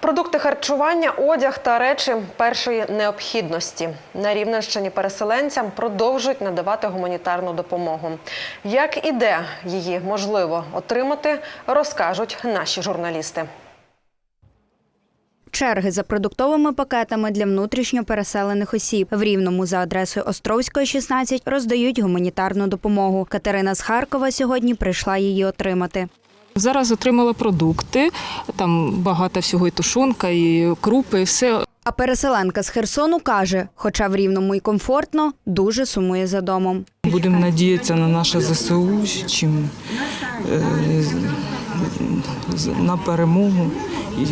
Продукти харчування, одяг та речі першої необхідності на Рівненщині переселенцям продовжують надавати гуманітарну допомогу. Як і де її можливо отримати, розкажуть наші журналісти. Черги за продуктовими пакетами для внутрішньо переселених осіб в Рівному за адресою Островської 16 роздають гуманітарну допомогу. Катерина з Харкова сьогодні прийшла її отримати. Зараз отримала продукти, там багато всього і тушонка, і крупи, і все. А переселенка з Херсону каже, хоча в Рівному й комфортно, дуже сумує за домом. Будемо надіятися на наше ЗСУ, чим е, на перемогу. І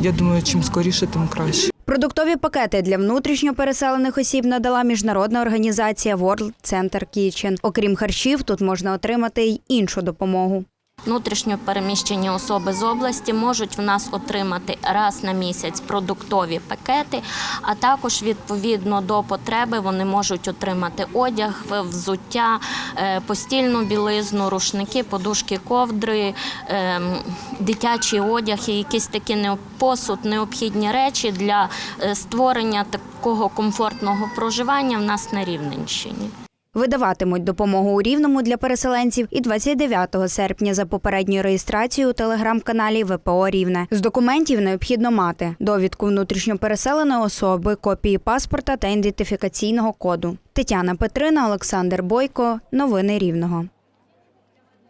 я думаю, чим скоріше, тим краще. Продуктові пакети для внутрішньо переселених осіб надала міжнародна організація World Center Kitchen. Окрім харчів, тут можна отримати й іншу допомогу. Внутрішньо переміщені особи з області можуть в нас отримати раз на місяць продуктові пакети, а також відповідно до потреби вони можуть отримати одяг, взуття, е, постільну білизну, рушники, подушки, ковдри, ем, дитячий одяг і якісь такі посуд, необхідні речі для е, створення такого комфортного проживання в нас на Рівненщині. Видаватимуть допомогу у Рівному для переселенців і 29 серпня за попередньою реєстрацією у телеграм-каналі ВПО Рівне. З документів необхідно мати довідку внутрішньо переселеної особи, копії паспорта та ідентифікаційного коду. Тетяна Петрина, Олександр Бойко. Новини Рівного.